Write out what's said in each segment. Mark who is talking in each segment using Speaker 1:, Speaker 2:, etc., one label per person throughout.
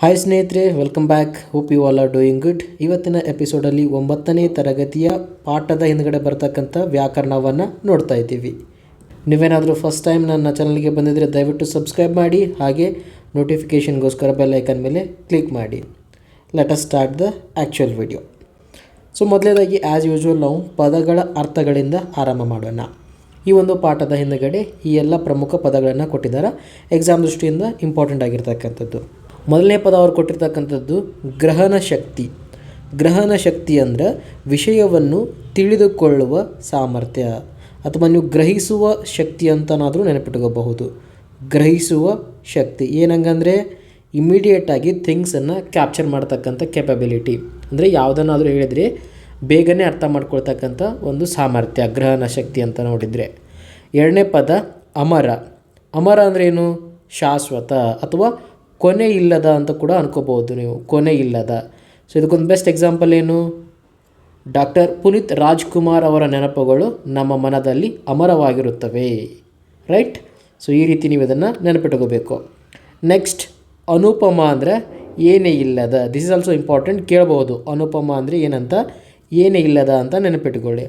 Speaker 1: Hi ಸ್ನೇಹಿತರೆ welcome back hope you all are doing good ಇವತ್ತಿನ ಎಪಿಸೋಡಲ್ಲಿ ಒಂಬತ್ತನೇ ತರಗತಿಯ ಪಾಠದ ಹಿಂದ್ಗಡೆ ಬರ್ತಕ್ಕಂಥ ವ್ಯಾಕರಣವನ್ನು ನೋಡ್ತಾ ಇದ್ದೀವಿ. ನೀವೇನಾದರೂ ಫಸ್ಟ್ ಟೈಮ್ ನನ್ನ ಚಾನಲ್ಗೆ ಬಂದಿದ್ದರೆ ದಯವಿಟ್ಟು ಸಬ್ಸ್ಕ್ರೈಬ್ ಮಾಡಿ, ಹಾಗೆ ನೋಟಿಫಿಕೇಷನ್ಗೋಸ್ಕರ ಬೆಲ್ ಐಕನ್ ಮೇಲೆ ಕ್ಲಿಕ್ ಮಾಡಿ. Let us start the actual video so ಮೊದಲೇದಾಗಿ ಆ್ಯಸ್ ಯೂಶ್ವಲ್ ನಾವು ಪದಗಳ ಅರ್ಥಗಳಿಂದ ಆರಂಭ ಮಾಡೋಣ. ಈ ಒಂದು ಪಾಠದ ಹಿಂದುಗಡೆ ಈ ಎಲ್ಲ ಪ್ರಮುಖ ಪದಗಳನ್ನು ಕೊಟ್ಟಿದ್ದಾರೆ. ಎಕ್ಸಾಮ್ ದೃಷ್ಟಿಯಿಂದ ಇಂಪಾರ್ಟೆಂಟ್ ಆಗಿರ್ತಕ್ಕಂಥದ್ದು. ಮೊದಲನೇ ಪದ ಅವ್ರು ಕೊಟ್ಟಿರ್ತಕ್ಕಂಥದ್ದು ಗ್ರಹಣ ಶಕ್ತಿ. ಗ್ರಹಣ ಶಕ್ತಿ ಅಂದರೆ ವಿಷಯವನ್ನು ತಿಳಿದುಕೊಳ್ಳುವ ಸಾಮರ್ಥ್ಯ. ಅಥವಾ ನೀವು ಗ್ರಹಿಸುವ ಶಕ್ತಿ ಅಂತನಾದರೂ ನೆನಪಿಟ್ಕೋಬಹುದು. ಗ್ರಹಿಸುವ ಶಕ್ತಿ. ಏನಂಗಂದರೆ ಇಮಿಡಿಯೇಟಾಗಿ ಥಿಂಗ್ಸನ್ನು ಕ್ಯಾಪ್ಚರ್ ಮಾಡ್ತಕ್ಕಂಥ ಕೆಪಬಿಲಿಟಿ ಅಂದರೆ ಯಾವುದನ್ನಾದರೂ ಹೇಳಿದರೆ ಬೇಗನೆ ಅರ್ಥ ಮಾಡ್ಕೊಳ್ತಕ್ಕಂಥ ಒಂದು ಸಾಮರ್ಥ್ಯ, ಗ್ರಹಣ ಶಕ್ತಿ ಅಂತ ನೋಡಿದರೆ. ಎರಡನೇ ಪದ ಅಮರ. ಅಮರ ಅಂದ್ರೇನು? ಶಾಶ್ವತ ಅಥವಾ ಕೊನೆ ಇಲ್ಲದ ಅಂತ ಕೂಡ ಅನ್ಕೋಬಹುದು ನೀವು, ಕೊನೆ ಇಲ್ಲದ. ಸೊ ಇದಕ್ಕೊಂದು ಬೆಸ್ಟ್ ಎಕ್ಸಾಂಪಲ್ ಏನು? ಡಾಕ್ಟರ್ ಪುನೀತ್ ರಾಜ್ಕುಮಾರ್ ಅವರ ನೆನಪುಗಳು ನಮ್ಮ ಮನದಲ್ಲಿ ಅಮರವಾಗಿರುತ್ತವೆ ರೈಟ್ ಸೊ ಈ ರೀತಿ ನೀವು ಇದನ್ನು ನೆನಪಿಟ್ಕೋಬೇಕು. ನೆಕ್ಸ್ಟ್ ಅನುಪಮ ಅಂದರೆ ಏನೇ ಇಲ್ಲದ. ದಿಸ್ ಇಸ್ ಆಲ್ಸೋ ಇಂಪಾರ್ಟೆಂಟ್ ಕೇಳಬಹುದು ಅನುಪಮ ಅಂದರೆ ಏನಂತ? ಏನೇ ಇಲ್ಲದ ಅಂತ ನೆನಪಿಟ್ಕೊಳ್ಳಿ.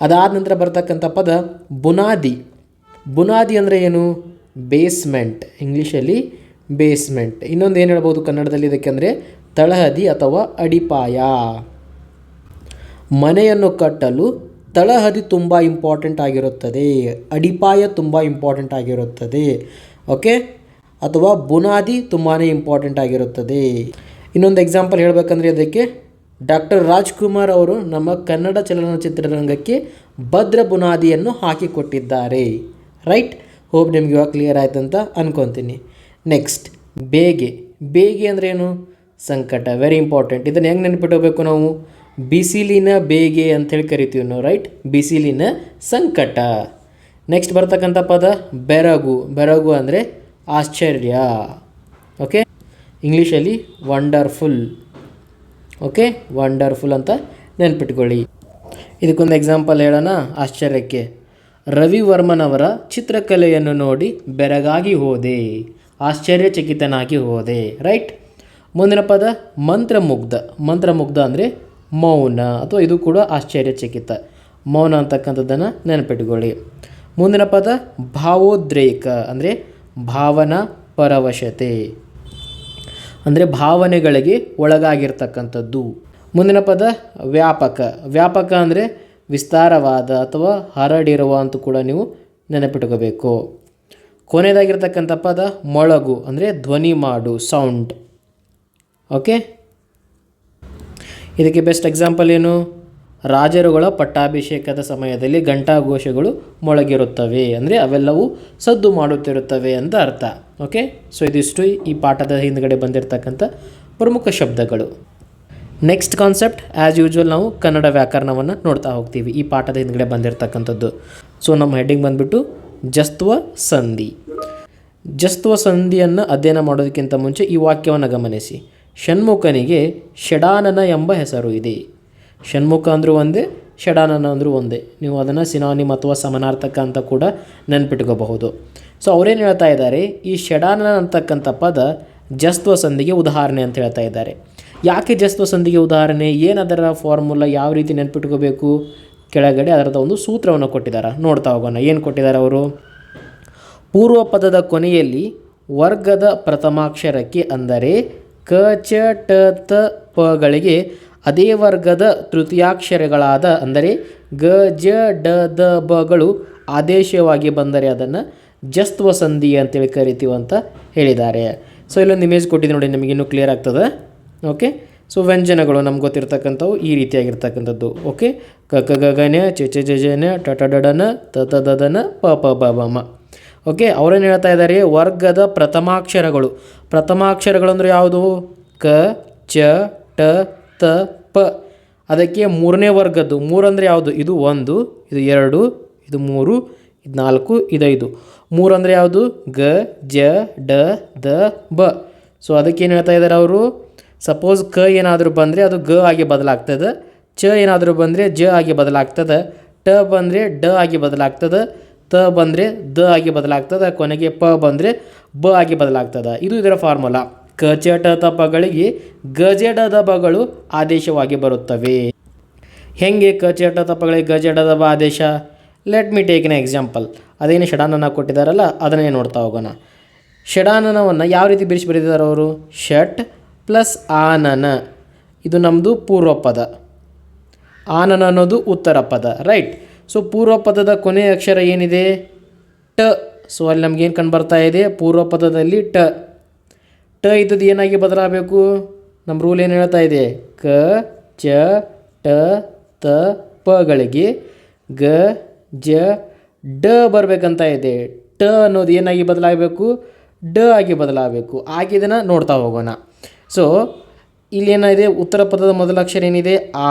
Speaker 1: ಅದಾದ ನಂತರ ಬರ್ತಕ್ಕಂಥ ಪದ ಬುನಾದಿ. ಬುನಾದಿ ಅಂದರೆ ಏನು? ಬೇಸ್ಮೆಂಟ್ ಇಂಗ್ಲೀಷಲ್ಲಿ ಬೇಸ್ಮೆಂಟ್ ಇನ್ನೊಂದು ಏನು ಹೇಳ್ಬೋದು ಕನ್ನಡದಲ್ಲಿ ಇದಕ್ಕೆ ಅಂದರೆ ತಳಹದಿ ಅಥವಾ ಅಡಿಪಾಯ. ಮನೆಯನ್ನು ಕಟ್ಟಲು ತಳಹದಿ ತುಂಬ ಇಂಪಾರ್ಟೆಂಟ್ ಆಗಿರುತ್ತದೆ. ಅಡಿಪಾಯ ತುಂಬ ಇಂಪಾರ್ಟೆಂಟ್ ಆಗಿರುತ್ತದೆ. ಓಕೆ ಅಥವಾ ಬುನಾದಿ ತುಂಬಾ ಇಂಪಾರ್ಟೆಂಟ್ ಆಗಿರುತ್ತದೆ. ಇನ್ನೊಂದು ಎಕ್ಸಾಂಪಲ್ ಹೇಳಬೇಕಂದ್ರೆ ಅದಕ್ಕೆ ಡಾಕ್ಟರ್ ರಾಜ್ಕುಮಾರ್ ಅವರು ನಮ್ಮ ಕನ್ನಡ ಚಲನಚಿತ್ರರಂಗಕ್ಕೆ ಭದ್ರ ಬುನಾದಿಯನ್ನು ಹಾಕಿಕೊಟ್ಟಿದ್ದಾರೆ. ರೈಟ್ ಹೋಪ್ ನಿಮ್ಗೆ ಇವಾಗ ಕ್ಲಿಯರ್ ಆಯ್ತು ಅಂತ ಅನ್ಕೊತೀನಿ. ನೆಕ್ಸ್ಟ್ ಬೇಗೆ. ಬೇಗೆ ಅಂದರೆ ಏನು? ಸಂಕಟ ವೆರಿ ಇಂಪಾರ್ಟೆಂಟ್ ಇದನ್ನು ಹೆಂಗೆ ನೆನಪಿಟ್ಕೋಬೇಕು ನಾವು? ಬಿಸಿಲಿನ ಬೇಗೆ ಅಂಥೇಳಿ ಕರಿತೀವಿ ನಾವು ರೈಟ್ ಬಿಸಿಲಿನ ಸಂಕಟ. ನೆಕ್ಸ್ಟ್ ಬರ್ತಕ್ಕಂಥ ಪದ, ಬೆರಗು. ಬೆರಗು ಅಂದರೆ ಆಶ್ಚರ್ಯ. ಓಕೆ ಇಂಗ್ಲೀಷಲ್ಲಿ ವಂಡರ್ಫುಲ್ ಓಕೆ ವಂಡರ್ಫುಲ್ ಅಂತ ನೆನ್ಪಿಟ್ಕೊಳ್ಳಿ. ಇದಕ್ಕೊಂದು ಎಕ್ಸಾಂಪಲ್ ಹೇಳೋಣ ಆಶ್ಚರ್ಯಕ್ಕೆ. ರವಿವರ್ಮನವರ ಚಿತ್ರಕಲೆಯನ್ನು ನೋಡಿ ಬೆರಗಾಗಿ ಹೋದೆ. ಆಶ್ಚರ್ಯಚಕಿತನಾಗಿ ಹೋದೆ. ರೈಟ್? ಮುಂದಿನ ಪದ ಮಂತ್ರಮುಗ್ಧ. ಮಂತ್ರಮುಗ್ಧ ಅಂದರೆ ಮೌನ. ಅಥವಾ ಇದು ಕೂಡ ಆಶ್ಚರ್ಯಚಕಿತ. ಮೌನ ಅಂತಕ್ಕಂಥದ್ದನ್ನು ನೆನಪಿಟ್ಕೊಳ್ಳಿ. ಮುಂದಿನ ಪದ ಭಾವೋದ್ರೇಕ ಅಂದರೆ ಭಾವನಾ ಪರವಶತೆ. ಅಂದರೆ ಭಾವನೆಗಳಿಗೆ ಒಳಗಾಗಿರ್ತಕ್ಕಂಥದ್ದು. ಮುಂದಿನ ಪದ ವ್ಯಾಪಕ. ವ್ಯಾಪಕ ಅಂದರೆ ವಿಸ್ತಾರವಾದ ಅಥವಾ ಹರಡಿರುವ ಅಂತ ಕೂಡ ನೀವು ನೆನಪಿಟ್ಕೋಬೇಕು. ಕೊನೆಯದಾಗಿರ್ತಕ್ಕಂಥ ಪದ ಮೊಳಗು, ಅಂದರೆ ಧ್ವನಿ ಮಾಡು ಸೌಂಡ್ ಓಕೆ ಇದಕ್ಕೆ ಬೆಸ್ಟ್ ಎಕ್ಸಾಂಪಲ್ ಏನು? ರಾಜರುಗಳ ಪಟ್ಟಾಭಿಷೇಕದ ಸಮಯದಲ್ಲಿ ಘಂಟಾಘೋಷಗಳು ಮೊಳಗಿರುತ್ತವೆ, ಅಂದರೆ ಅವೆಲ್ಲವೂ ಸದ್ದು ಮಾಡುತ್ತಿರುತ್ತವೆ ಅಂತ ಅರ್ಥ. ಓಕೆ ಸೊ ಇದಿಷ್ಟು ಈ ಪಾಠದ ಹಿಂದ್ಗಡೆ ಬಂದಿರತಕ್ಕಂಥ ಪ್ರಮುಖ ಶಬ್ದಗಳು. ನೆಕ್ಸ್ಟ್ ಕಾನ್ಸೆಪ್ಟ್ ಆ್ಯಸ್ ಯೂಶ್ವಲ್ ನಾವು ಕನ್ನಡ ವ್ಯಾಕರಣವನ್ನು ನೋಡ್ತಾ ಹೋಗ್ತೀವಿ, ಈ ಪಾಠದ ಹಿಂದ್ಗಡೆ ಬಂದಿರತಕ್ಕಂಥದ್ದು. ಸೊ ನಮ್ಮ ಹೆಡ್ಡಿಂಗ್ ಬಂದುಬಿಟ್ಟು ಜಸ್ತ್ವ ಸಂಧಿ. ಜಸ್ತ್ವ ಸಂಧಿಯನ್ನು ಅಧ್ಯಯನ ಮಾಡೋದಕ್ಕಿಂತ ಮುಂಚೆ ಈ ವಾಕ್ಯವನ್ನು ಗಮನಿಸಿ. ಷಣ್ಮುಖನಿಗೆ ಷಡಾನನ ಎಂಬ ಹೆಸರು ಇದೆ. ಷಣ್ಮುಖ ಅಂದರೂ ಒಂದೇ, ಷಡಾನನ ಅಂದರೂ ಒಂದೇ. ನೀವು ಅದನ್ನು ಸಿನಾನಿಮ್ ಅಥವಾ ಸಮನಾರ್ಥಕ ಅಂತ ಕೂಡ ನೆನ್ಪಿಟ್ಕೋಬಹುದು. ಸೊ ಅವರೇನು ಹೇಳ್ತಾ ಇದ್ದಾರೆ? ಈ ಷಡಾನನ ಅಂತಕ್ಕಂಥ ಪದ ಜಸ್ತ್ವ ಸಂಧಿಗೆ ಉದಾಹರಣೆ ಅಂತ ಹೇಳ್ತಾ ಇದ್ದಾರೆ. ಯಾಕೆ ಜಸ್ತ್ವ ಸಂಧಿಗೆ ಉದಾಹರಣೆ? ಏನದರ ಫಾರ್ಮುಲಾ ಯಾವ ರೀತಿ ನೆನ್ಪಿಟ್ಕೋಬೇಕು? ಕೆಳಗಡೆ ಅದರದ ಒಂದು ಸೂತ್ರವನ್ನು ಕೊಟ್ಟಿದ್ದಾರೆ ನೋಡ್ತಾ ಹೋಗೋಣ. ಏನು ಕೊಟ್ಟಿದ್ದಾರೆ ಅವರು? ಪೂರ್ವ ಪದದ ಕೊನೆಯಲ್ಲಿ ವರ್ಗದ ಪ್ರಥಮಾಕ್ಷರಕ್ಕೆ ಅಂದರೆ ಕ, ಚ, ಟ, ತ ಪಗಳಿಗೆ ಅದೇ ವರ್ಗದ ತೃತೀಯಾಕ್ಷರಗಳಾದ ಅಂದರೆ ಗ, ಜ, ಡ, ದ ಬಗಳು ಆದೇಶವಾಗಿ ಬಂದರೆ ಅದನ್ನು ಜಸ್ತ್ವ ಸಂಧಿ ಅಂತೇಳಿ ಕರಿತೀವಿ ಅಂತ ಹೇಳಿದ್ದಾರೆ. ಸೊ ಇಲ್ಲೊಂದು ಇಮೇಜ್ ಕೊಟ್ಟಿದ್ದು ನೋಡಿ, ನಿಮಗಿನ್ನೂ ಕ್ಲಿಯರ್ ಆಗ್ತದೆ? ಓಕೆ ಸೊ ವ್ಯಂಜನಗಳು ನಮ್ಗೆ ಗೊತ್ತಿರ್ತಕ್ಕಂಥವು ಈ ರೀತಿಯಾಗಿರ್ತಕ್ಕಂಥದ್ದು. ಓಕೆ ಕ ಕ, ಗ ಗನ ಚ ಚ, ಜ ಜನ ಟ ಟ, ಡ ನ, ತ ತ, ದ ನ, ಪ ಪ, ಬ ಬ, ಮ. ಓಕೆ ಅವರೇನು ಹೇಳ್ತಾ ಇದ್ದಾರೆ ವರ್ಗದ ಪ್ರಥಮಾಕ್ಷರಗಳು. ಪ್ರಥಮಾಕ್ಷರಗಳು ಅಂದರೆ ಯಾವುದು? ಕ, ಚ, ಟ, ತ, ಪ. ಅದಕ್ಕೆ ಮೂರನೇ ವರ್ಗದ್ದು. ಮೂರು ಅಂದರೆ ಯಾವುದು? ಇದು ಒಂದು, ಇದು ಎರಡು, ಇದು ಮೂರು, ಇದು ನಾಲ್ಕು ಇದೈದು ಮೂರಂದರೆ ಯಾವುದು? ಗ, ಜ, ಡ, ದ, ಬ. ಸೊ ಅದಕ್ಕೇನು ಹೇಳ್ತಾ ಇದ್ದಾರೆ ಅವರು? ಸಪೋಸ್ ಕ ಏನಾದರೂ ಬಂದರೆ ಅದು ಗ ಆಗಿ ಬದಲಾಗ್ತದೆ. ಚ ಏನಾದರೂ ಬಂದರೆ ಜ ಆಗಿ ಬದಲಾಗ್ತದೆ. ಟ ಬಂದರೆ ಡ ಆಗಿ ಬದಲಾಗ್ತದೆ. ತ ಬಂದರೆ ದ ಆಗಿ ಬದಲಾಗ್ತದೆ. ಕೊನೆಗೆ ಪ ಬಂದರೆ ಬ ಆಗಿ ಬದಲಾಗ್ತದೆ. ಇದು ಇದರ ಫಾರ್ಮುಲಾ ಕ, ಚ, ಟ, ತ ಪಗಳಿಗೆ ದ ಬಗಳು ಆದೇಶವಾಗಿ ಬರುತ್ತವೆ. ಹೆಂಗೆ ಕ, ಚ, ಟ, ತ ಪಗಳಿಗೆ ದ ಬ ಆದೇಶ? Let me take an example ಅದೇನು ಷಡಾನನ ಕೊಟ್ಟಿದ್ದಾರಲ್ಲ, ಅದನ್ನೇ ನೋಡ್ತಾ ಹೋಗೋಣ. ಷಡಾನನವನ್ನು ಯಾವ ರೀತಿ ಬಿರಿಸಿ ಬರೆದಿದ್ದಾರೆ ಅವರು? ಷಟ್. ಪ್ಲಸ್ ಆನನ. ಇದು ನಮ್ಮದು ಪೂರ್ವ ಪದ ಆನನ ಅನ್ನೋದು ಉತ್ತರ ಪದ ರೈಟ್ ಸೊ ಪೂರ್ವ ಪದದ ಕೊನೆಯ ಅಕ್ಷರ ಏನಿದೆ? ಟ. ಸೊ ಅಲ್ಲಿ ನಮಗೇನು ಕಂಡು ಬರ್ತಾ ಇದೆ? ಪೂರ್ವ ಪದದಲ್ಲಿ ಟ. ಟ ಇದ್ದದ್ದು ಏನಾಗಿ ಬದಲಾಗಬೇಕು? ನಮ್ಮ ರೂಲ್ ಏನು ಹೇಳ್ತಾ ಇದೆ? ಕ, ಚ, ಟ, ತ ಪಗಳಿಗೆ ಗ, ಜ, ಡ ಬರಬೇಕಂತ ಇದೆ. ಟ ಅನ್ನೋದು ಏನಾಗಿ ಬದಲಾಗಬೇಕು? ಡ ಆಗಿ ಬದಲಾಗಬೇಕು. ಆಗಿದನ್ನು ನೋಡ್ತಾ ಹೋಗೋಣ. ಸೊ ಇಲ್ಲಿ ಏನಿದೆ ಉತ್ತರ ಪದದ ಮೊದಲ ಅಕ್ಷರ ಏನಿದೆ? ಆ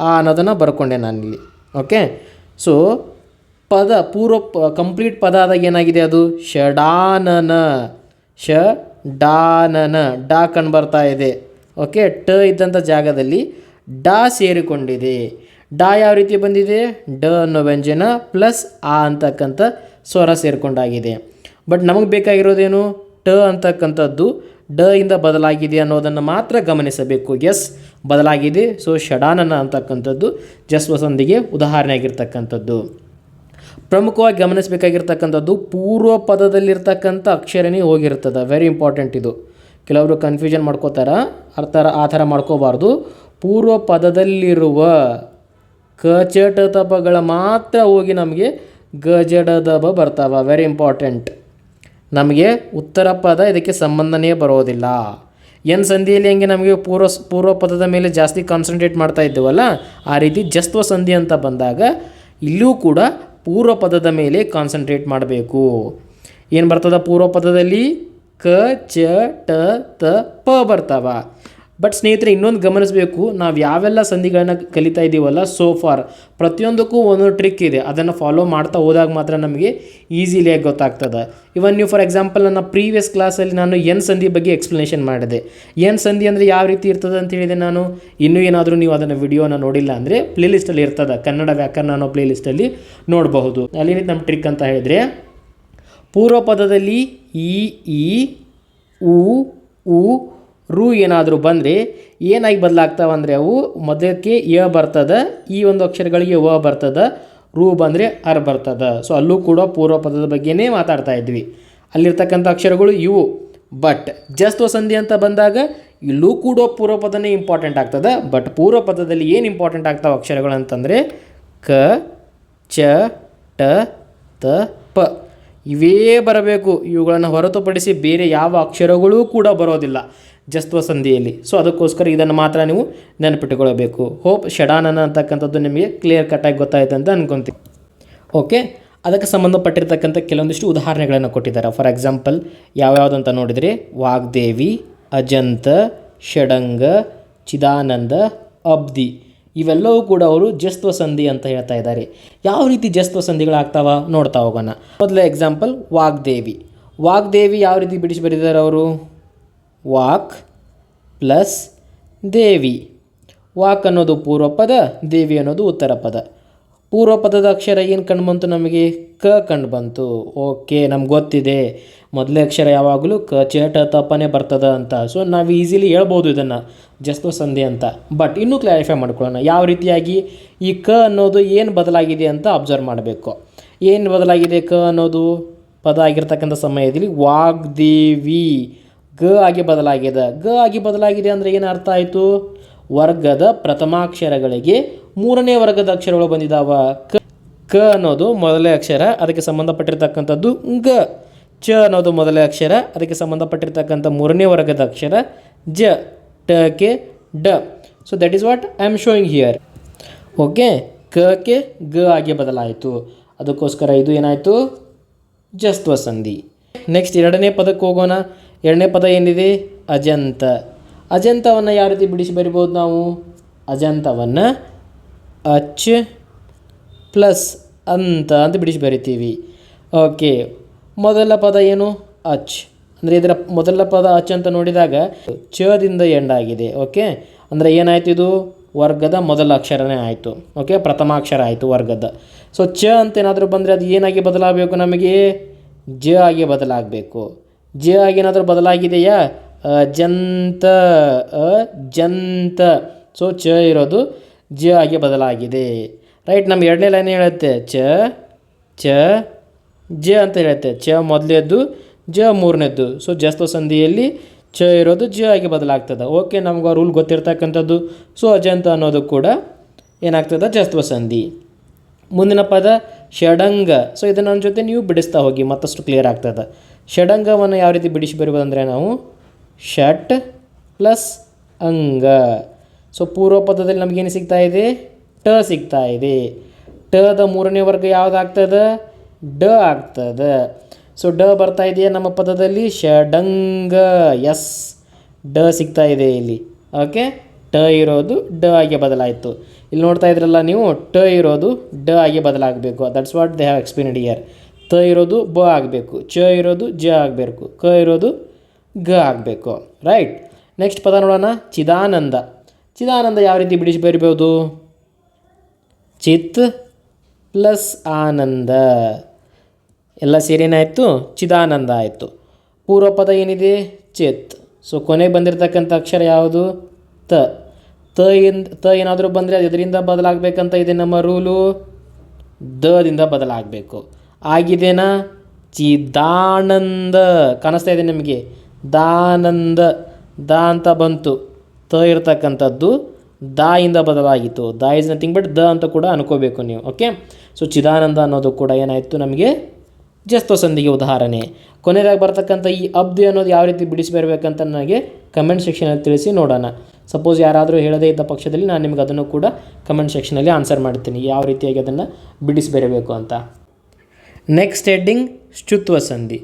Speaker 1: ಆ ಅನ್ನೋದನ್ನು ಬರ್ಕೊಂಡೆ ನಾನಿಲ್ಲಿ. ಓಕೆ ಸೊ ಪದ, ಪೂರ್ವ ಪ ಕಂಪ್ಲೀಟ್ ಪದ ಆದಾಗ ಏನಾಗಿದೆ ಅದು? ಷಡಾನನ. ಶ ಡಾನನ ಡಾ ಕಂಡು ಬರ್ತಾ ಇದೆ. ಓಕೆ ಟ ಇದ್ದಂಥ ಜಾಗದಲ್ಲಿ ಡಾ ಸೇರಿಕೊಂಡಿದೆ. ಡಾ ಯಾವ ರೀತಿ ಬಂದಿದೆ? ಡ ಅನ್ನೋ ವ್ಯಂಜನ ಪ್ಲಸ್ ಆ ಅಂತಕ್ಕಂಥ ಸ್ವರ ಸೇರಿಕೊಂಡಾಗಿದೆ. ಬಟ್ ನಮಗೆ ಬೇಕಾಗಿರೋದೇನು? ಟ ಅಂತಕ್ಕಂಥದ್ದು ಡ ಇಂದ ಬದಲಾಗಿದೆ ಅನ್ನೋದನ್ನು ಮಾತ್ರ ಗಮನಿಸಬೇಕು. ಎಸ್ ಬದಲಾಗಿದೆ. ಸೊ ಷಡಾನನ ಅಂತಕ್ಕಂಥದ್ದು ಜಸ್ವಸಂದಿಗೆ ಉದಾಹರಣೆ ಆಗಿರ್ತಕ್ಕಂಥದ್ದು ಪ್ರಮುಖವಾಗಿ ಗಮನಿಸಬೇಕಾಗಿರ್ತಕ್ಕಂಥದ್ದು ಪೂರ್ವ ಪದದಲ್ಲಿರ್ತಕ್ಕಂಥ ಅಕ್ಷರನೇ ಹೋಗಿರ್ತದೆ. ವೆರಿ ಇಂಪಾರ್ಟೆಂಟ್ ಇದು. ಕೆಲವರು ಕನ್ಫ್ಯೂಷನ್ ಮಾಡ್ಕೋತಾರ ಆ ಥರ ಆ ಥರ ಮಾಡ್ಕೋಬಾರ್ದು. ಪೂರ್ವ ಪದದಲ್ಲಿರುವ ಕಚಟತಪಗಳ ಮಾತ್ರ ಹೋಗಿ ನಮಗೆ ಗಜಡದಬ ಬರ್ತಾವ. ವೆರಿ ಇಂಪಾರ್ಟೆಂಟ್ ನಮಗೆ ಉತ್ತರ ಪದ ಇದಕ್ಕೆ ಸಂಬಂಧನೇ ಬರೋದಿಲ್ಲ. ಎನ್ ಸಂಧಿಯಲ್ಲಿ ಹೆಂಗೆ ನಮಗೆ ಪೂರ್ವ ಪೂರ್ವ ಪದದ ಮೇಲೆ ಜಾಸ್ತಿ ಕಾನ್ಸಂಟ್ರೇಟ್ ಮಾಡ್ತಾ ಇದ್ದೀವಲ್ಲ, ಆ ರೀತಿ ಜಸ್ತ್ವ ಸಂಧಿ ಅಂತ ಬಂದಾಗ ಇಲ್ಲೂ ಕೂಡ ಪೂರ್ವ ಪದದ ಮೇಲೆ ಕಾನ್ಸಂಟ್ರೇಟ್ ಮಾಡಬೇಕು. ಏನು ಬರ್ತದ ಪೂರ್ವ ಪದದಲ್ಲಿ? ಕ, ಚ, ಟ, ತ, ಪ ಬರ್ತಾವ. ಬಟ್ ಸ್ನೇಹಿತರೆ, ಇನ್ನೊಂದು ಗಮನಿಸಬೇಕು. ನಾವು ಯಾವೆಲ್ಲ ಸಂಧಿಗಳನ್ನ ಕಲಿತಾ ಇದ್ದೀವಲ್ಲ ಸೋ ಫಾರ್ ಪ್ರತಿಯೊಂದಕ್ಕೂ ಒಂದೊಂದು ಟ್ರಿಕ್ ಇದೆ. ಅದನ್ನು ಫಾಲೋ ಮಾಡ್ತಾ ಹೋದಾಗ ಮಾತ್ರ ನಮಗೆ ಈಸಿಲಿಯಾಗಿ ಗೊತ್ತಾಗ್ತದೆ. ಇವನ್ ನೀವು ಫಾರ್ ಎಕ್ಸಾಂಪಲ್ ನನ್ನ ಪ್ರೀವಿಯಸ್ ಕ್ಲಾಸಲ್ಲಿ ನಾನು ಎನ್ ಸಂಧಿ ಬಗ್ಗೆ ಎಕ್ಸ್ಪ್ಲನೇಷನ್ ಮಾಡಿದೆ. ಎನ್ ಸಂಧಿ ಅಂದರೆ ಯಾವ ರೀತಿ ಇರ್ತದೆ ಅಂತ ಹೇಳಿದೆ ನಾನು. ಇನ್ನೂ ಏನಾದರೂ ನೀವು ಅದನ್ನು ವಿಡಿಯೋನ ನೋಡಿಲ್ಲ ಅಂದರೆ ಪ್ಲೇಲಿಸ್ಟಲ್ಲಿ ಇರ್ತದೆ. ಕನ್ನಡ ವ್ಯಾಕರಣ ಅನ್ನೋ ಪ್ಲೇಲಿಸ್ಟಲ್ಲಿ ನೋಡಬಹುದು. ಅಲ್ಲಿ ನಮ್ಮ ಟ್ರಿಕ್ ಅಂತ ಹೇಳಿದರೆ ಪೂರ್ವ ಪದದಲ್ಲಿ ಇ ಇ ಉ ಉ ರು ಏನಾದರೂ ಬಂದರೆ ಏನಾಗಿ ಬದಲಾಗ್ತಾವಂದರೆ ಅವು ಮೊದಲಕ್ಕೆ ಯ ಬರ್ತದ, ಈ ಒಂದು ಅಕ್ಷರಗಳಿಗೆ ವ ಬರ್ತದ, ರು ಬಂದರೆ ಅರ್ ಬರ್ತದ. ಸೊ ಅಲ್ಲೂ ಕೂಡ ಪೂರ್ವ ಪದದ ಬಗ್ಗೆನೇ ಮಾತಾಡ್ತಾ ಇದ್ವಿ. ಅಲ್ಲಿರ್ತಕ್ಕಂಥ ಅಕ್ಷರಗಳು ಇವು. ಬಟ್ ಜಸ್ತ್ವ ಸಂಧಿ ಅಂತ ಬಂದಾಗ ಇಲ್ಲೂ ಕೂಡ ಪೂರ್ವ ಪದನೇ ಇಂಪಾರ್ಟೆಂಟ್ ಆಗ್ತದೆ. ಬಟ್ ಪೂರ್ವ ಪದದಲ್ಲಿ ಏನು ಇಂಪಾರ್ಟೆಂಟ್ ಆಗ್ತಾವೆ ಅಕ್ಷರಗಳು ಅಂತಂದರೆ ಕ, ಚ, ಟ, ತ, ಪ. ಇವೇ ಬರಬೇಕು. ಇವುಗಳನ್ನು ಹೊರತುಪಡಿಸಿ ಬೇರೆ ಯಾವ ಅಕ್ಷರಗಳೂ ಕೂಡ ಬರೋದಿಲ್ಲ. ಜಸ್ತ್ವ ಸಂಧಿಯಲ್ಲಿ. ಸೊ ಅದಕ್ಕೋಸ್ಕರ ಇದನ್ನು ಮಾತ್ರ ನೀವು ನೆನಪಿಟ್ಟುಕೊಳ್ಳಬೇಕು. ಹೋಪ್ ಷಡಾನನ ಅಂತಕ್ಕಂಥದ್ದು ನಿಮಗೆ ಕ್ಲಿಯರ್ ಕಟ್ಟಾಗಿ ಗೊತ್ತಾಯಿತು ಅಂತ ಅನ್ಕೊಂತೀನಿ. ಓಕೆ ಅದಕ್ಕೆ ಸಂಬಂಧಪಟ್ಟಿರ್ತಕ್ಕಂಥ ಕೆಲವೊಂದಿಷ್ಟು ಉದಾಹರಣೆಗಳನ್ನು ಕೊಟ್ಟಿದ್ದಾರೆ. ಫಾರ್ ಎಕ್ಸಾಂಪಲ್ ಯಾವ್ಯಾವುದಂತ ನೋಡಿದರೆ, ವಾಗ್ದೇವಿ, ಅಜಂತ, ಷಡಂಗ, ಚಿದಾನಂದ, ಅಬ್ದಿ. ಇವೆಲ್ಲವೂ ಕೂಡ ಅವರು ಜಸ್ತ್ವ ಸಂಧಿ ಅಂತ ಹೇಳ್ತಾ ಇದ್ದಾರೆ. ಯಾವ ರೀತಿ ಜಸ್ತ್ವ ಸಂಧಿಗಳಾಗ್ತಾವ ನೋಡ್ತಾ ಹೋಗೋಣ. ಮೊದಲ ಎಕ್ಸಾಂಪಲ್ ವಾಗ್ದೇವಿ. ವಾಗ್ದೇವಿ ಯಾವ ರೀತಿ ಬಿಡಿಸಿ ಬರೆದಿದ್ದಾರೆ ಅವರು? ವಾಕ್ ಪ್ಲಸ್ ದೇವಿ. ವಾಕ್ ಅನ್ನೋದು ಪೂರ್ವ ಪದ, ದೇವಿ ಅನ್ನೋದು ಉತ್ತರ ಪದ. ಪೂರ್ವ ಪದದ ಅಕ್ಷರ ಏನು ಕಂಡು ಬಂತು ನಮಗೆ? ಕ ಕಂಡು ಬಂತು. ಓಕೆ, ನಮ್ಗೆ ಗೊತ್ತಿದೆ. ಮೊದಲೇ ಅಕ್ಷರ ಯಾವಾಗಲೂ ಕ ಚೇಟ ತಪ್ಪನೇ ಬರ್ತದ ಅಂತ. ಸೊ ನಾವು ಈಸಿಲಿ ಹೇಳ್ಬೋದು ಇದನ್ನು. ಜಸ್ಟ್ ಸಂಧಿ ಅಂತ. ಬಟ್ ಇನ್ನೂ ಕ್ಲಾರಿಫೈ ಮಾಡ್ಕೊಳ್ಳೋಣ. ಯಾವ ರೀತಿಯಾಗಿ ಈ ಕ ಅನ್ನೋದು ಏನು ಬದಲಾಗಿದೆ ಅಂತ ಅಬ್ಸರ್ವ್ ಮಾಡಬೇಕು. ಏನು ಬದಲಾಗಿದೆ ಕ ಅನ್ನೋದು? ಪದ ಆಗಿರ್ತಕ್ಕಂಥ ಸಮಯದಲ್ಲಿ ವಾಗ್ದೇವಿ. ಗ ಆಗಿ ಬದಲಾಗಿದೆ. ಗ ಆಗಿ ಬದಲಾಗಿದೆ ಅಂದರೆ ಏನು ಅರ್ಥ ಆಯಿತು? ವರ್ಗದ ಪ್ರಥಮಾಕ್ಷರಗಳಿಗೆ ಮೂರನೇ ವರ್ಗದ ಅಕ್ಷರಗಳು ಬಂದಿದ್ದಾವ ಕ ಕ ಅನ್ನೋದು ಮೊದಲೇ ಅಕ್ಷರ, ಅದಕ್ಕೆ ಸಂಬಂಧಪಟ್ಟಿರ್ತಕ್ಕಂಥದ್ದು ಗ. ಚ ಅನ್ನೋದು ಮೊದಲೇ ಅಕ್ಷರ, ಅದಕ್ಕೆ ಸಂಬಂಧಪಟ್ಟಿರ್ತಕ್ಕಂಥ ಮೂರನೇ ವರ್ಗದ ಅಕ್ಷರ ಜ, ಟ ಕೆ, ಡ. So that is what I am showing here okay ಕ ಕೆ ಗ ಆಗಿ ಬದಲಾಯಿತು. ಅದಕ್ಕೋಸ್ಕರ ಇದು ಏನಾಯಿತು? ಜಸ್ತ್ವ ಸಂಧಿ ನೆಕ್ಸ್ಟ್ ಎರಡನೇ ಪದಕ್ಕೆ ಹೋಗೋಣ. ಎರಡನೇ ಪದ ಏನಿದೆ? ಅಜಂತ. ಅಜಂತವನ್ನು ಯಾವ ರೀತಿ ಬಿಡಿಸಿ ಬರಿಬೋದು ನಾವು? ಅಜಂತವನ್ನು ಅಚ್ ಪ್ಲಸ್ ಅಂತ ಅಂತ ಬಿಡಿಸಿ ಬರಿತೀವಿ. ಓಕೆ, ಮೊದಲ ಪದ ಏನು? ಅಚ್. ಅಂದರೆ ಇದರ ಮೊದಲ ಪದ ಅಚ್ ಅಂತ ನೋಡಿದಾಗ ಚದಿಂದ ಆಗಿದೆ, ಓಕೆ? ಅಂದರೆ ಏನಾಯ್ತು ಇದು? ವರ್ಗದ ಮೊದಲ ಅಕ್ಷರನೇ ಆಯಿತು, ಓಕೆ? ಪ್ರಥಮಾಕ್ಷರ ಆಯಿತು ವರ್ಗದ. ಸೊ ಚ ಅಂತ ಏನಾದರೂ ಬಂದರೆ ಅದು ಏನಾಗಿ ಬದಲಾಗಬೇಕು ನಮಗೆ? ಜ ಆಗಿ ಬದಲಾಗಬೇಕು. ಜ ಆಗೇನಾದರೂ ಬದಲಾಗಿದೆಯಾ? ಅಜಂತ ಜಂತ ಸೊ ಚ ಇರೋದು ಜ ಆಗಿ ಬದಲಾಗಿದೆ. ರೈಟ್ ನಮ್ಮ ಎರಡನೇ ಲೈನ್ ಹೇಳುತ್ತೆ. ಚ ಚ, ಜ ಅಂತ ಹೇಳುತ್ತೆ. ಚ ಮೊದಲೇದ್ದು, ಜ ಮೂರನೇದ್ದು. ಸೊ ಜಸ್ತ ಸಂಧಿಯಲ್ಲಿ ಚ ಇರೋದು ಜ ಆಗಿ ಬದಲಾಗ್ತದೆ. ಓಕೆ ನಮ್ಗೆ ರೂಲ್ ಗೊತ್ತಿರ್ತಕ್ಕಂಥದ್ದು. ಸೊ ಅಜಂತ ಅನ್ನೋದು ಕೂಡ ಏನಾಗ್ತದೆ? ಜಸ್ತ್ವ ಸಂಧಿ. ಮುಂದಿನ ಪದ, ಷಡಂಗ. ಸೊ ಇದನ್ನು ನನ್ನ ಜೊತೆ ನೀವು ಬಿಡಿಸ್ತಾ ಹೋಗಿ ಮತ್ತಷ್ಟು ಕ್ಲಿಯರ್ ಆಗ್ತದೆ. ಷಡಂಗವನ್ನು ಯಾವ ರೀತಿ ಬಿಡಿಸಿ ಬರುವುದಂದರೆ ನಾವು ಷಟ್ ಪ್ಲಸ್ ಅಂಗ. ಸೊ ಪೂರ್ವ ಪದದಲ್ಲಿ ನಮಗೇನು ಸಿಗ್ತಾ ಇದೆ? ಟ ಸಿಗ್ತಾ ಇದೆ. ಟದ ಮೂರನೇ ವರ್ಗ ಯಾವುದಾಗ್ತದೆ? ಡ ಆಗ್ತದ. ಸೊ ಡ ಬರ್ತಾ ಇದೆಯಾ ನಮ್ಮ ಪದದಲ್ಲಿ? ಷಡಂಗ. ಎಸ್ ಡ ಸಿಗ್ತಾ ಇದೆ ಇಲ್ಲಿ. ಓಕೆ ಟ ಇರೋದು ಡ ಆಗಿ ಬದಲಾಯಿತು. ಇಲ್ಲಿ ನೋಡ್ತಾ ಇದ್ರಲ್ಲ ನೀವು ಟ ಇರೋದು ಡ ಆಗಿ ಬದಲಾಗಬೇಕು. That's what they have experienced here ತ ಇರೋದು ಬ ಆಗಬೇಕು, ಚ ಇರೋದು ಜ ಆಗಬೇಕು, ಕ ಇರೋದು ಗ ಆಗಬೇಕು ರೈಟ್ ನೆಕ್ಸ್ಟ್ ಪದ ನೋಡೋಣ, ಚಿದಾನಂದ. ಚಿದಾನಂದ ಯಾವ ರೀತಿ ಬಿಡಿಸಿ ಬರಿಬೋದು? ಚಿತ್ ಪ್ಲಸ್ ಆನಂದ. ಎಲ್ಲ ಸೇರೇನಾಯಿತು ಚಿದಾನಂದ ಆಯಿತು. ಪೂರ್ವ ಪದ ಏನಿದೆ? ಚಿತ್. ಸೊ ಕೊನೆಗೆ ಬಂದಿರತಕ್ಕಂಥ ಅಕ್ಷರ ಯಾವುದು? ತ. ತ ಇಂದ ತ ಏನಾದರೂ ಬಂದರೆ ಅದು ಎದರಿಂದ ಬದಲಾಗಬೇಕಂತ ಇದೆ ನಮ್ಮ ರೂಲು. ದದಿಂದ ಬದಲಾಗಬೇಕು. ಆಗಿದೆನಾ? ಚಿದಾನಂದ ಕಾಣಿಸ್ತಾ ಇದೆ ನಿಮಗೆ. ದಾನಂದ. ದಾ ಅಂತ ಬಂತು. ತ ಇರ್ತಕ್ಕಂಥದ್ದು ದಾ ಇಂದ ಬದಲಾಗಿತ್ತು ದಾ ಇಸ್ ನಥಿಂಗ್ ಬಟ್ ದ ಅಂತ ಕೂಡ ಅನ್ಕೋಬೇಕು ನೀವು ಓಕೆ ಸೊ ಚಿದಾನಂದ ಅನ್ನೋದು ಕೂಡ ಏನಾಯಿತು ನಮಗೆ? ಜಸ್ತ ಸಂಧಿಗೆ ಉದಾಹರಣೆ. ಕೊನೆಯದಾಗಿ ಬರ್ತಕ್ಕಂಥ ಈ ಅಬ್ದು ಅನ್ನೋದು ಯಾವ ರೀತಿ ಬಿಡಿಸಿ ಬರಬೇಕಂತ ನನಗೆ ಕಮೆಂಟ್ ಸೆಕ್ಷನಲ್ಲಿ ತಿಳಿಸಿ ನೋಡೋಣ. ಸಪೋಸ್ ಯಾರಾದರೂ ಹೇಳದೇ ಇದ್ದ ಪಕ್ಷದಲ್ಲಿ ನಾನು ನಿಮ್ಗೆ ಅದನ್ನು ಕೂಡ ಕಮೆಂಟ್ ಸೆಕ್ಷನಲ್ಲಿ ಆನ್ಸರ್ ಮಾಡ್ತೀನಿ. ಯಾವ ರೀತಿಯಾಗಿ ಅದನ್ನು ಬಿಡಿಸಿ ಬರಬೇಕು ಅಂತ. ನೆಕ್ಸ್ಟ್ ಹೆಡ್ಡಿಂಗ್ ಶ್ಚುತ್ವ ಸಂಧಿ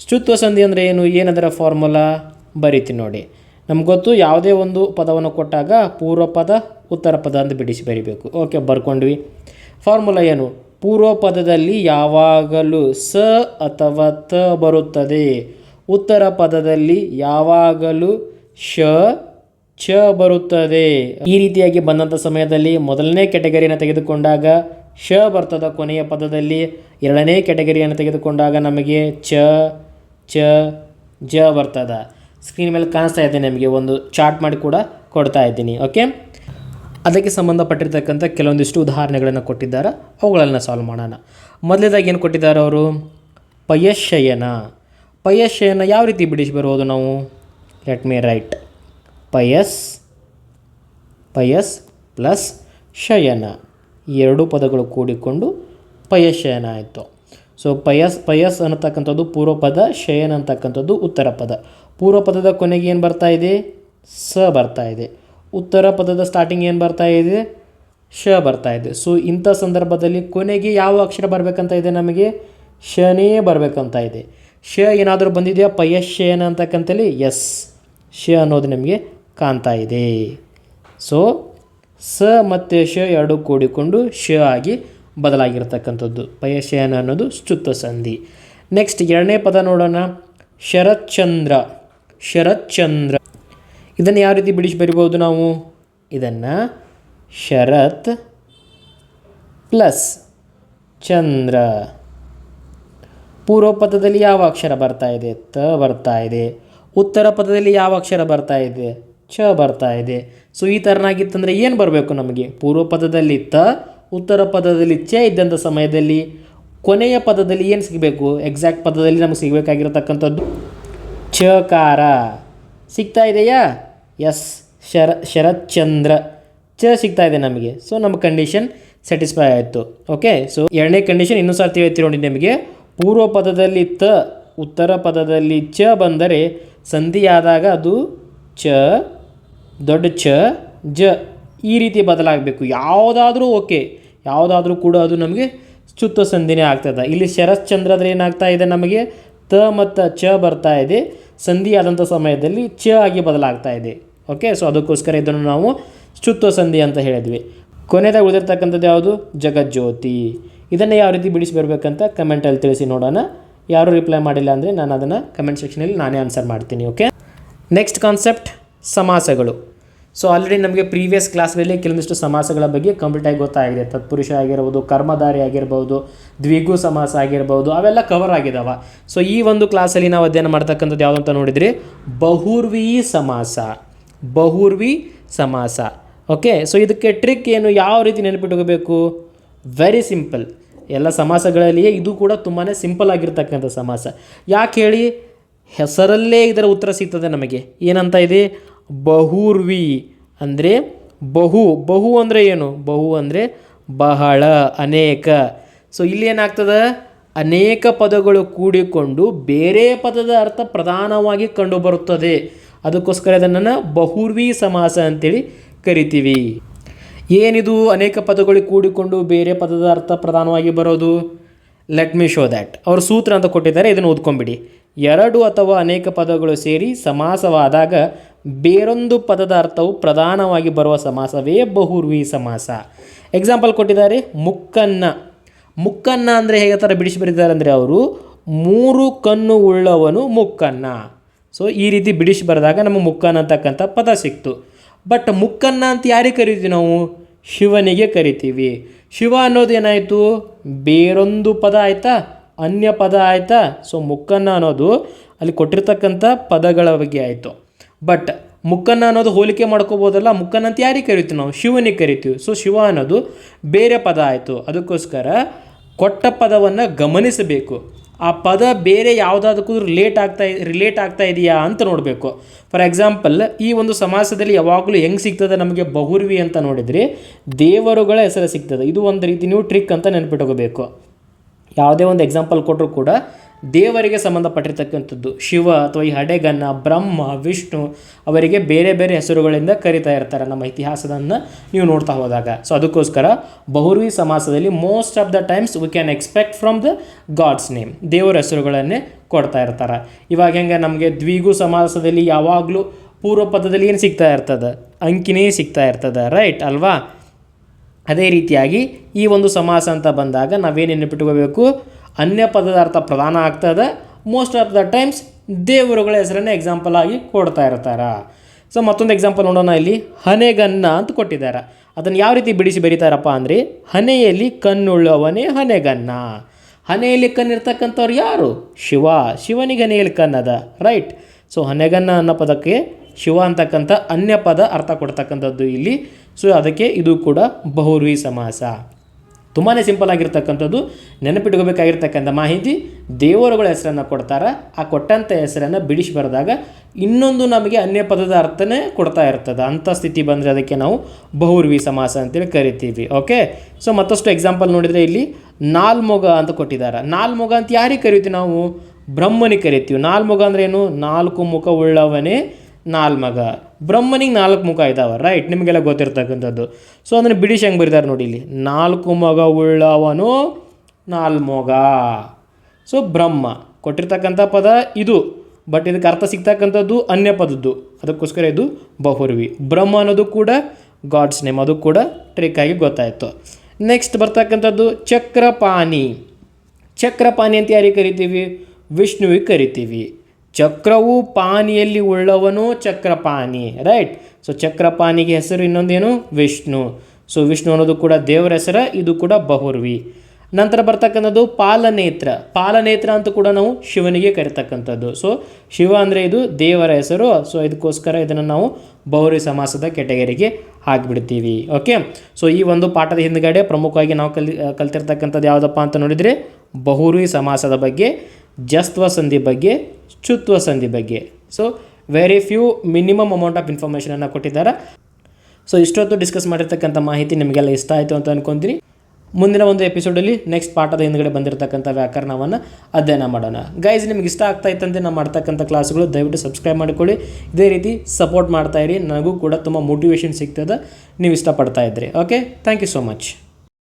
Speaker 1: ಶ್ಚುತ್ವ ಸಂಧಿ ಅಂದರೆ ಏನು? ಏನದರ ಫಾರ್ಮುಲಾ ಬರೀತೀನಿ ನೋಡಿ. ನಮ್ಗೆ ಗೊತ್ತು, ಯಾವುದೇ ಒಂದು ಪದವನ್ನು ಕೊಟ್ಟಾಗ ಪೂರ್ವ ಪದ, ಉತ್ತರ ಪದ ಅಂತ ಬಿಡಿಸಿ ಬರಿಬೇಕು. ಓಕೆ ಬರ್ಕೊಂಡ್ವಿ. ಫಾರ್ಮುಲಾ ಏನು? ಪೂರ್ವ ಪದದಲ್ಲಿ ಯಾವಾಗಲೂ ಸ ಅಥವಾ ತ ಬರುತ್ತದೆ. ಉತ್ತರ ಪದದಲ್ಲಿ ಯಾವಾಗಲೂ ಶ, ಚ ಬರುತ್ತದೆ. ಈ ರೀತಿಯಾಗಿ ಬಂದಂಥ ಸಮಯದಲ್ಲಿ ಮೊದಲನೇ ಕೆಟಗರಿಯನ್ನು ತೆಗೆದುಕೊಂಡಾಗ ಶ ಬರ್ತದ ಕೊನೆಯ ಪದದಲ್ಲಿ ಎರಡನೇ ಕ್ಯಾಟಗರಿಯನ್ನು ತೆಗೆದುಕೊಂಡಾಗ ನಮಗೆ ಚ ಚ, ಜ ಬರ್ತದ. ಸ್ಕ್ರೀನ್ ಮೇಲೆ ಕಾಣಿಸ್ತಾ ಇದೆ ನಿಮಗೆ, ಒಂದು ಚಾರ್ಟ್ ಮಾಡಿ ಕೂಡ ಕೊಡ್ತಾ ಇದ್ದೀನಿ ಓಕೆ ಅದಕ್ಕೆ ಸಂಬಂಧಪಟ್ಟಿರ್ತಕ್ಕಂಥ ಕೆಲವೊಂದಿಷ್ಟು ಉದಾಹರಣೆಗಳನ್ನು ಕೊಟ್ಟಿದ್ದಾರೆ, ಅವುಗಳನ್ನು ಸಾಲ್ವ್ ಮಾಡೋಣ. ಮೊದಲೇದಾಗಿ ಏನು ಕೊಟ್ಟಿದ್ದಾರೆ ಅವರು? ಪಯಶಯನ. ಪಯಶಯನ ಯಾವ ರೀತಿ ಬಿಡಿಸಿ ಬರ್ಬೋದು ನಾವು? ಲೆಟ್ ಮೀ ರೈಟ್ ಪಯಸ್ ಪಯಸ್ ಪ್ಲಸ್ ಶಯನ. ಈ ಎರಡೂ ಪದಗಳು ಕೂಡಿಕೊಂಡು ಪಯಶಯನ ಆಯಿತು. ಸೊ ಪಯಸ್ ಪಯಸ್ ಅನ್ನತಕ್ಕಂಥದ್ದು ಪೂರ್ವ ಪದ ಶಯನ ಅಂತಕ್ಕಂಥದ್ದು ಉತ್ತರ ಪದ. ಪೂರ್ವ ಪದದ ಕೊನೆಗೆ ಏನು ಬರ್ತಾ ಇದೆ? ಸ ಬರ್ತಾ ಇದೆ. ಉತ್ತರ ಪದದ ಸ್ಟಾರ್ಟಿಂಗ್ ಏನು ಬರ್ತಾ ಇದೆ? ಶ ಬರ್ತಾ ಇದೆ. ಸೊ ಇಂಥ ಸಂದರ್ಭದಲ್ಲಿ ಕೊನೆಗೆ ಯಾವ ಅಕ್ಷರ ಬರಬೇಕಂತ ಇದೆ ನಮಗೆ? ಶನೇ ಬರಬೇಕಂತ ಇದೆ. ಶ ಏನಾದರೂ ಬಂದಿದೆಯಾ? ಪಯಶಯನ ಅಂತಕ್ಕಂಥಲ್ಲಿ ಎಸ್ ಶ ಅನ್ನೋದು ನಿಮಗೆ ಕಾಣ್ತಾ ಇದೆ. ಸೊ ಸ ಮತ್ತು ಶ ಎರಡು ಕೂಡಿಕೊಂಡು ಶ ಆಗಿ ಬದಲಾಗಿರ್ತಕ್ಕಂಥದ್ದು. ಪಯಶಯನ ಅನ್ನೋದು ಶ್ಚುತ್ವ ಸಂಧಿ. ನೆಕ್ಸ್ಟ್ ಎರಡನೇ ಪದ ನೋಡೋಣ. ಶರತ್ಚಂದ್ರ. ಶರತ್ಚಂದ್ರ. ಇದನ್ನು ಯಾವ ರೀತಿ ಬಿಡಿಸಿ ಬರಿಬೋದು ನಾವು? ಇದನ್ನು ಶರತ್ ಪ್ಲಸ್ ಚಂದ್ರ. ಪೂರ್ವ ಪದದಲ್ಲಿ ಯಾವ ಅಕ್ಷರ ಬರ್ತಾ ಇದೆ? ತ ಬರ್ತಾ ಇದೆ. ಉತ್ತರ ಪದದಲ್ಲಿ ಯಾವ ಅಕ್ಷರ ಬರ್ತಾ ಇದೆ? ಛ ಬರ್ತಾ ಇದೆ. ಸೊ ಈ ಥರನಾಗಿತ್ತಂದರೆ ಏನು ಬರಬೇಕು ನಮಗೆ? ಪೂರ್ವ ಪದದಲ್ಲಿ ತ, ಉತ್ತರ ಪದದಲ್ಲಿ ಚ ಇದ್ದಂಥ ಸಮಯದಲ್ಲಿ ಕೊನೆಯ ಪದದಲ್ಲಿ ಏನು ಸಿಗಬೇಕು? ಎಕ್ಸಾಕ್ಟ್ ಪದದಲ್ಲಿ ನಮಗೆ ಸಿಗಬೇಕಾಗಿರತಕ್ಕಂಥದ್ದು ಚಕಾರ. ಸಿಗ್ತಾ ಇದೆಯಾ? ಎಸ್ ಶರ, ಶರತ್ಚಂದ್ರ. ಚ ಸಿಗ್ತಾ ಇದೆ ನಮಗೆ. ಸೊ ನಮ್ಮ ಕಂಡೀಷನ್ ಸ್ಯಾಟಿಸ್ಫೈ ಆಯಿತು. ಓಕೆ ಸೊ ಎರಡನೇ ಕಂಡೀಷನ್ ಇನ್ನೊಂದು ಸಾರ್ತಿ ಹೇಳ್ತೀವಿ ನೋಡಿ ನಿಮಗೆ. ಪೂರ್ವ ಪದದಲ್ಲಿ ತ, ಉತ್ತರ ಪದದಲ್ಲಿ ಚ ಬಂದರೆ ಸಂಧಿಯಾದಾಗ ಅದು ಚ ದೊಡ್ಡ ಚ, ಜ ಈ ರೀತಿ ಬದಲಾಗಬೇಕು. ಯಾವುದಾದ್ರೂ ಓಕೆ. ಯಾವುದಾದ್ರೂ ಕೂಡ ಅದು ನಮಗೆ ಚುತ್ತ ಸಂಧಿನೇ ಆಗ್ತದೆ. ಇಲ್ಲಿ ಶರಶ್ಚಂದ್ರದ್ರೆ ಏನಾಗ್ತಾ ಇದೆ ನಮಗೆ? ತ ಮತ್ತು ಚ ಬರ್ತಾ ಇದೆ. ಸಂಧಿ ಆದಂಥ ಸಮಯದಲ್ಲಿ ಚ ಆಗಿ ಬದಲಾಗ್ತಾ ಇದೆ. ಓಕೆ? ಸೊ, ಅದಕ್ಕೋಸ್ಕರ ಇದನ್ನು ನಾವು ಚ್ಯುತ್ವ ಸಂಧಿ ಅಂತ ಹೇಳಿದ್ವಿ. ಕೊನೆಯದಾಗಿ ಉಳಿದಿರ್ತಕ್ಕಂಥದ್ದು ಯಾವುದು? ಜಗಜ್ಯೋತಿ. ಇದನ್ನು ಯಾವ ರೀತಿ ಬಿಡಿಸಿ ಬರಬೇಕಂತ ಕಮೆಂಟಲ್ಲಿ ತಿಳಿಸಿ ನೋಡೋಣ. ಯಾರು ರಿಪ್ಲೈ ಮಾಡಿಲ್ಲ ಅಂದರೆ ನಾನು ಅದನ್ನು ಕಮೆಂಟ್ ಸೆಕ್ಷನಲ್ಲಿ ನಾನೇ ಆನ್ಸರ್ ಮಾಡ್ತೀನಿ ಓಕೆ ನೆಕ್ಸ್ಟ್ ಕಾನ್ಸೆಪ್ಟ್ ಸಮಾಸಗಳು. ಸೊ ಆಲ್ರೆಡಿ ನಮಗೆ ಪ್ರೀವಿಯಸ್ ಕ್ಲಾಸ್ನಲ್ಲಿ ಕೆಲವೊಂದಿಷ್ಟು ಸಮಾಸಗಳ ಬಗ್ಗೆ ಕಂಪ್ಲೀಟಾಗಿ ಗೊತ್ತಾಗಿದೆ. ತತ್ಪುರುಷ ಆಗಿರ್ಬೋದು, ಕರ್ಮಧಾರಿ ಆಗಿರ್ಬೋದು, ದ್ವಿಗು ಸಮಾಸ ಆಗಿರ್ಬೋದು, ಅವೆಲ್ಲ ಕವರ್ ಆಗಿದಾವ. ಸೊ ಈ ಒಂದು ಕ್ಲಾಸಲ್ಲಿ ನಾವು ಅಧ್ಯಯನ ಮಾಡ್ತಕ್ಕಂಥದ್ದು ಯಾವುದು ಅಂತ ನೋಡಿದರೆ? ಬಹುರ್ವಿ ಸಮಾಸ. ಬಹುರ್ವಿ ಸಮಾಸ. ಓಕೆ ಸೊ ಇದಕ್ಕೆ ಟ್ರಿಕ್ ಏನು ಯಾವ ರೀತಿ ನೆನಪಿಟ್ಕೋಬೇಕು? ವೆರಿ ಸಿಂಪಲ್ ಎಲ್ಲ ಸಮಾಸಗಳಲ್ಲಿಯೇ ಇದು ಕೂಡ ತುಂಬಾ ಸಿಂಪಲ್ ಆಗಿರ್ತಕ್ಕಂಥ ಸಮಾಸ. ಯಾಕೆ ಹೇಳಿ? ಹೆಸರಲ್ಲೇ ಇದರ ಉತ್ತರ ಸಿಗ್ತದೆ ನಮಗೆ. ಏನಂತ ಇದೆ? ಬಹುರ್ವಿ ಅಂದರೆ ಬಹು ಬಹು ಅಂದರೆ ಏನು? ಬಹು ಅಂದರೆ ಬಹಳ, ಅನೇಕ. ಸೊ ಇಲ್ಲಿ ಏನಾಗ್ತದೆ? ಅನೇಕ ಪದಗಳು ಕೂಡಿಕೊಂಡು ಬೇರೆ ಪದದ ಅರ್ಥ ಪ್ರಧಾನವಾಗಿ ಕಂಡುಬರುತ್ತದೆ. ಅದಕ್ಕೋಸ್ಕರ ಅದನ್ನು ಬಹುರ್ವಿ ಸಮಾಸ ಅಂತೇಳಿ ಕರಿತೀವಿ. ಏನಿದು ಅನೇಕ ಪದಗಳು ಕೂಡಿಕೊಂಡು ಬೇರೆ ಪದದ ಅರ್ಥ ಪ್ರಧಾನವಾಗಿ ಬರೋದು? ಲೆಟ್ ಮಿ ಶೋ ದ್ಯಾಟ್ ಅವರು ಸೂತ್ರ ಅಂತ ಕೊಟ್ಟಿದ್ದಾರೆ, ಇದನ್ನು ಓದ್ಕೊಂಬಿಡಿ ಎರಡು ಅಥವಾ ಅನೇಕ ಪದಗಳು ಸೇರಿ ಸಮಾಸವಾದಾಗ ಬೇರೊಂದು ಪದದ ಅರ್ಥವು ಪ್ರಧಾನವಾಗಿ ಬರುವ ಸಮಾಸವೇ ಬಹುರ್ವಿ ಸಮಾಸ. ಎಕ್ಸಾಂಪಲ್ ಕೊಟ್ಟಿದ್ದಾರೆ, ಮುಕ್ಕನ್ನ. ಮುಕ್ಕನ್ನ ಅಂದರೆ ಹೇಗೆ ಥರ ಬಿಡಿಸಿ ಬರೆದಿದ್ದಾರೆ ಅಂದರೆ ಅವರು ಮೂರು ಕಣ್ಣು ಉಳ್ಳವನು ಮುಕ್ಕನ್ನ. ಸೊ ಈ ರೀತಿ ಬಿಡಿಸಿ ಬರೆದಾಗ ನಮಗೆ ಮುಕ್ಕನ್ನ ಅಂತಕ್ಕಂಥ ಪದ ಸಿಕ್ತು. ಬಟ್ ಮುಕ್ಕನ್ನ ಅಂತ ಯಾರಿಗೆ ಕರಿತೀವಿ ನಾವು? ಶಿವನಿಗೆ ಕರಿತೀವಿ. ಶಿವ ಅನ್ನೋದು ಏನಾಯಿತು? ಬೇರೊಂದು ಪದ ಆಯಿತಾ? ಅನ್ಯ ಪದ ಆಯಿತಾ? ಸೊ ಮುಕ್ಕನ್ನ ಅನ್ನೋದು ಅಲ್ಲಿ ಕೊಟ್ಟಿರ್ತಕ್ಕಂಥ ಪದಗಳ ಬಗ್ಗೆ ಆಯಿತು. ಬಟ್ ಮುಕ್ಕನ್ನ ಅನ್ನೋದು ಹೋಲಿಕೆ ಮಾಡ್ಕೋಬೋದಲ್ಲ ಮುಕ್ಕನ್ ಅಂತ ಯಾರಿಗೆ ಕರಿತೀವಿ ನಾವು? ಶಿವನಿಗೆ ಕರಿತೀವಿ. ಸೊ ಶಿವ ಅನ್ನೋದು ಬೇರೆ ಪದ ಆಯಿತು. ಅದಕ್ಕೋಸ್ಕರ ಕೊಟ್ಟ ಪದವನ್ನು ಗಮನಿಸಬೇಕು. ಆ ಪದ ಬೇರೆ ಯಾವುದಾದಕ್ಕೂ ರಿಲೇಟ್ ಆಗ್ತಾ ರಿಲೇಟ್ ಆಗ್ತಾ ಇದೆಯಾ ಅಂತ ನೋಡಬೇಕು. ಫಾರ್ ಎಕ್ಸಾಂಪಲ್ ಈ ಒಂದು ಸಮಾಸದಲ್ಲಿ ಯಾವಾಗಲೂ ಹೆಂಗೆ ಸಿಗ್ತದೆ ನಮಗೆ ಬಹುರ್ವಿ ಅಂತ ನೋಡಿದರೆ, ದೇವರುಗಳ ಹೆಸರು ಸಿಗ್ತದೆ. ಇದು ಒಂದು ರೀತಿ ನೀವು ಟ್ರಿಕ್ ಅಂತ ನೆನ್ಪಿಟ್ಕೋಬೇಕು. ಯಾವುದೇ ಒಂದು ಎಕ್ಸಾಂಪಲ್ ಕೊಟ್ಟರು ಕೂಡ ದೇವರಿಗೆ ಸಂಬಂಧಪಟ್ಟಿರ್ತಕ್ಕಂಥದ್ದು. ಶಿವ ಅಥವಾ ಈ ಹಡೆಗನ್ನ ಬ್ರಹ್ಮ, ವಿಷ್ಣು ಅವರಿಗೆ ಬೇರೆ ಬೇರೆ ಹೆಸರುಗಳಿಂದ ಕರಿತಾ ಇರ್ತಾರೆ ನಮ್ಮ ಇತಿಹಾಸದನ್ನು ನೀವು ನೋಡ್ತಾ ಹೋದಾಗ. ಸೊ ಅದಕ್ಕೋಸ್ಕರ ಬಹುರ್ವಿ ಸಮಾಸದಲ್ಲಿ most of the times we can expect from the god's name ದೇವರ ಹೆಸರುಗಳನ್ನೇ ಕೊಡ್ತಾ ಇರ್ತಾರೆ. ಇವಾಗ ಹೆಂಗೆ ನಮಗೆ ದ್ವಿಗು ಸಮಾಸದಲ್ಲಿ ಯಾವಾಗಲೂ ಪೂರ್ವ ಪದದಲ್ಲಿ ಏನು ಸಿಗ್ತಾ ಇರ್ತದೆ? ಅಂಕಿನೇ ಸಿಗ್ತಾ ಇರ್ತದೆ ರೈಟ್ ಅಲ್ವಾ? ಅದೇ ರೀತಿಯಾಗಿ ಈ ಒಂದು ಸಮಾಸ ಅಂತ ಬಂದಾಗ ನಾವೇನು ನೆನಪಿಟ್ಕೋಬೇಕು? ಅನ್ಯ ಪದದ ಅರ್ಥ ಪ್ರಧಾನ ಆಗ್ತದೆ ಮೋಸ್ಟ್ ಆಫ್ ದ ಟೈಮ್ಸ್ ದೇವರುಗಳ ಹೆಸರನ್ನೇ ಎಕ್ಸಾಂಪಲ್ ಆಗಿ ಕೊಡ್ತಾ ಇರ್ತಾರೆ. ಸೊ ಮತ್ತೊಂದು ಎಕ್ಸಾಂಪಲ್ ನೋಡೋಣ ಇಲ್ಲಿ. ಹನೆಗನ್ನ ಅಂತ ಕೊಟ್ಟಿದ್ದಾರೆ. ಅದನ್ನು ಯಾವ ರೀತಿ ಬಿಡಿಸಿ ಬರೀತಾರಪ್ಪ ಅಂದರೆ ಹನೆಯಲ್ಲಿ ಕಣ್ಣುಳ್ಳವನೇ ಹನೆಗನ್ನ ಹನೆಯಲ್ಲಿ ಕಣ್ಣಿರ್ತಕ್ಕಂಥವ್ರು ಯಾರು? ಶಿವ. ಶಿವನಿಗೆ ಹನೆಯಲ್ಲಿ ಕಣ್ಣದ ರೈಟ್ ಸೊ ಹನೆಗನ್ನ ಅನ್ನೋ ಪದಕ್ಕೆ ಶಿವ ಅಂತಕ್ಕಂಥ ಅನ್ಯ ಪದ ಅರ್ಥ ಕೊಡ್ತಕ್ಕಂಥದ್ದು ಇಲ್ಲಿ. ಸೊ ಅದಕ್ಕೆ ಇದು ಕೂಡ ಬಹುರ್ವಿ ಸಮಾಸ. ತುಂಬಾ ಸಿಂಪಲ್ ಆಗಿರ್ತಕ್ಕಂಥದ್ದು, ನೆನಪಿಟ್ಕೋಬೇಕಾಗಿರ್ತಕ್ಕಂಥ ಮಾಹಿತಿ ದೇವರುಗಳ ಹೆಸರನ್ನು ಕೊಡ್ತಾರೆ. ಆ ಕೊಟ್ಟಂಥ ಹೆಸರನ್ನು ಬಿಡಿಸಿ ಬರೆದಾಗ ಇನ್ನೊಂದು ನಮಗೆ ಅನ್ಯ ಪದದ ಅರ್ಥನೇ ಕೊಡ್ತಾ ಇರ್ತದೆ. ಅಂಥ ಸ್ಥಿತಿ ಬಂದರೆ ಅದಕ್ಕೆ ನಾವು ಬಹುರ್ವಿ ಸಮಾಸ ಅಂತೇಳಿ ಕರಿತೀವಿ. ಓಕೆ ಸೊ ಮತ್ತಷ್ಟು ಎಕ್ಸಾಂಪಲ್ ನೋಡಿದರೆ ಇಲ್ಲಿ ನಾಲ್ಮೊಗ ಅಂತ ಕೊಟ್ಟಿದ್ದಾರೆ. ನಾಲ್ಮೊಗ ಅಂತ ಯಾರಿಗೆ ಕರಿತೀವಿ ನಾವು? ಬ್ರಹ್ಮನಿಗೆ ಕರಿತೀವಿ. ನಾಲ್ಮೊಗ ಅಂದ್ರೇನು ನಾಲ್ಕು ಮುಖ ಉಳ್ಳವನೇ ನಾಲ್ಮಗ ಬ್ರಹ್ಮನಿಗೆ ನಾಲ್ಕು ಮುಖ ಇದ್ದಾವೆ ರೈಟ್ ನಿಮಗೆಲ್ಲ ಗೊತ್ತಿರ್ತಕ್ಕಂಥದ್ದು. ಸೊ ಅದನ್ನು ಬಿಡಿಶ್ ಹೆಂಗೆ ಬರೀತಾರೆ ನೋಡಿ ಇಲ್ಲಿ. ನಾಲ್ಕು ಮಗ ಉಳ್ಳವನು ನಾಲ್ಮೊಗ ಸೊ ಬ್ರಹ್ಮ. ಕೊಟ್ಟಿರ್ತಕ್ಕಂಥ ಪದ ಇದು. ಬಟ್ ಇದಕ್ಕೆ ಅರ್ಥ ಸಿಗ್ತಕ್ಕಂಥದ್ದು ಅನ್ಯ ಪದದ್ದು. ಅದಕ್ಕೋಸ್ಕರ ಇದು ಬಹುರ್ವಿ. ಬ್ರಹ್ಮ ಅನ್ನೋದು ಕೂಡ ಗಾಡ್ಸ್ ನೇಮ್ ಅದು ಕೂಡ ಟ್ರಿಕ್ ಆಗಿ ಗೊತ್ತಾಯಿತು. ನೆಕ್ಸ್ಟ್ ಬರ್ತಕ್ಕಂಥದ್ದು ಚಕ್ರಪಾಣಿ. ಚಕ್ರಪಾಣಿ ಅಂತ ಯಾರಿಗೆ ಕರಿತೀವಿ? ವಿಷ್ಣುವಿಗೆ ಕರಿತೀವಿ. ಚಕ್ರವು ಪಾನಿಯಲ್ಲಿ ಉಳ್ಳವನು ಚಕ್ರಪಾಣಿ ರೈಟ್ ಸೊ ಚಕ್ರಪಾಣಿಗೆ ಹೆಸರು ಇನ್ನೊಂದೇನು? ವಿಷ್ಣು. ಸೊ ವಿಷ್ಣು ಅನ್ನೋದು ಕೂಡ ದೇವರ ಹೆಸರ, ಇದು ಕೂಡ ಬಹುರ್ವಿ. ನಂತರ ಬರ್ತಕ್ಕಂಥದ್ದು ಪಾಲನೇತ್ರ. ಪಾಲನೇತ್ರ ಅಂತ ಕೂಡ ನಾವು ಶಿವನಿಗೆ ಕರಿತಕ್ಕಂಥದ್ದು. ಸೊ ಶಿವ ಅಂದರೆ ಇದು ದೇವರ ಹೆಸರು. ಸೊ ಇದಕ್ಕೋಸ್ಕರ ಇದನ್ನು ನಾವು ಬಹುರಿ ಸಮಾಸದ ಕೆಟಗರಿಗೆ ಹಾಕಿಬಿಡ್ತೀವಿ. ಓಕೆ ಸೊ ಈ ಒಂದು ಪಾಠದ ಹಿಂದ್ಗಡೆ ಪ್ರಮುಖವಾಗಿ ನಾವು ಕಲಿ, ಕಲ್ತಿರ್ತಕ್ಕಂಥದ್ದು ಯಾವುದಪ್ಪ ಅಂತ ನೋಡಿದರೆ ಬಹುರಿ ಸಮಾಸದ ಬಗ್ಗೆ. ಜಸ್ತ್ವ ಸಂಧಿ ಬಗ್ಗೆ ಚುತ್ವ ಸಂಧಿ ಬಗ್ಗೆ. So very few minimum amount of ಇನ್ಫಾರ್ಮೇಷನನ್ನು ಕೊಟ್ಟಿದ್ದಾರೆ. ಸೊ ಇಷ್ಟೊತ್ತು ಡಿಸ್ಕಸ್ ಮಾಡಿರ್ತಕ್ಕಂಥ ಮಾಹಿತಿ ನಿಮಗೆಲ್ಲ ಇಷ್ಟ ಆಯಿತು ಅಂತ ಅನ್ಕೊಂತೀನಿ ಮುಂದಿನ ಒಂದು ಎಪಿಸೋಡಲ್ಲಿ ನೆಕ್ಸ್ಟ್ ಪಾಠದ ಹಿಂದ್ಗಡೆ ಬಂದಿರತಕ್ಕಂಥ ವ್ಯಾಕರಣವನ್ನು ಅಧ್ಯಯನ ಮಾಡೋಣ. ಗೈಸ್ ನಿಮ್ಗೆ ಇಷ್ಟ ಆಗ್ತಾ ಇತ್ತಂತೆ ನಾವು ಮಾಡ್ತಕ್ಕಂಥ ಕ್ಲಾಸ್ಗಳು ದಯವಿಟ್ಟು ಸಬ್ಸ್ಕ್ರೈಬ್ ಮಾಡಿಕೊಳ್ಳಿ. ಇದೇ ರೀತಿ ಸಪೋರ್ಟ್ ಮಾಡ್ತಾ ಇರಿ. ನನಗೂ ಕೂಡ ತುಂಬ ಮೋಟಿವೇಶನ್ ಸಿಗ್ತದೆ. ನೀವು ಇಷ್ಟಪಡ್ತಾ ಇದ್ರಿ. Okay thank you so much